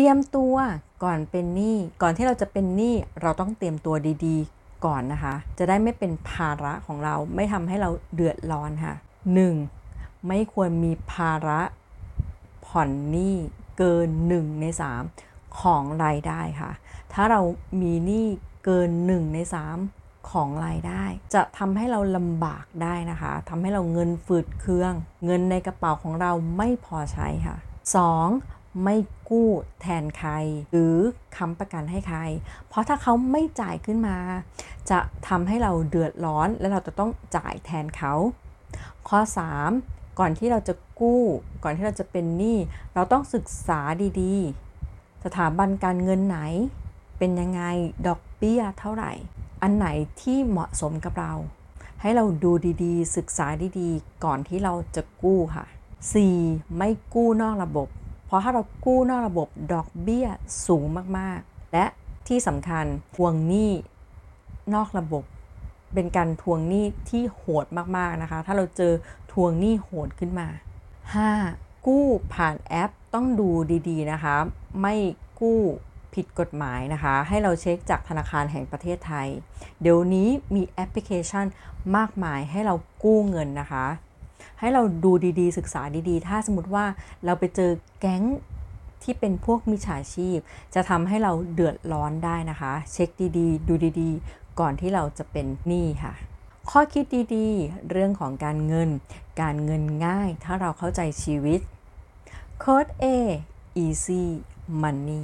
เตรียมตัวก่อนเป็นหนี้ก่อนที่เราจะเป็นหนี้เราต้องเตรียมตัวดีๆ ก่อนนะคะ จะได้ไม่เป็นภาระของเราไม่ทำให้เราเดือดร้อนค่ะ 1. ไม่ควรมีภาระผ่อนหนี้เกิน 1 ใน 3 ของรายได้ค่ะ ถ้าเรามีหนี้เกิน 1 ใน 3 ของรายได้ จะทำให้เราลำบากได้นะคะทำให้เราเงินฝืดเครื่อง เงินในกระเป๋าของเราไม่พอใช้ค่ะ 2. ไม่กู้แทนใคร หรือค้ำประกันให้ใคร เพราะถ้าเขาไม่จ่ายขึ้นมา จะทำให้เราเดือดร้อนและเราจะต้องจ่ายแทนเขา ข้อ 3 ก่อนที่เราจะกู้ ก่อนที่เราจะเป็นหนี้เราต้องศึกษาดีๆ สถาบันการเงินไหน เป็นยังไงดอกเบี้ยเท่าไหร่ อันไหนที่เหมาะสมกับเรา ให้เราดูดีๆ ศึกษาดีๆ ก่อนที่เราจะกู้ค่ะ 4. ไม่กู้นอกระบบ เพราะถ้าเรากู้นอกระบบดอกเบี้ยสูงมากๆ และที่สำคัญทวงหนี้นอกระบบเป็นการทวงหนี้ที่โหดมากๆนะคะ ถ้าเราเจอทวงหนี้โหดขึ้นมา 5. กู้ผ่านแอปต้องดูดีๆนะคะ ไม่กู้ผิดกฎหมายนะคะ ให้เราเช็คจากธนาคารแห่งประเทศไทย เดี๋ยวนี้มีแอปพลิเคชันมากมายให้เรากู้เงินนะคะ ให้เราดูดีๆ ศึกษาดีๆ ถ้าสมมติว่าเราไปเจอแก๊งที่เป็นพวกมิจฉาชีพ จะทำให้เราเดือดร้อนได้นะคะ เช็คดีๆ ดูดีๆ ก่อนที่เราจะเป็นหนี้ค่ะ ข้อคิดดีๆ เรื่องของการเงิน การเงินง่าย ถ้าเราเข้าใจชีวิตโค้ด A easy money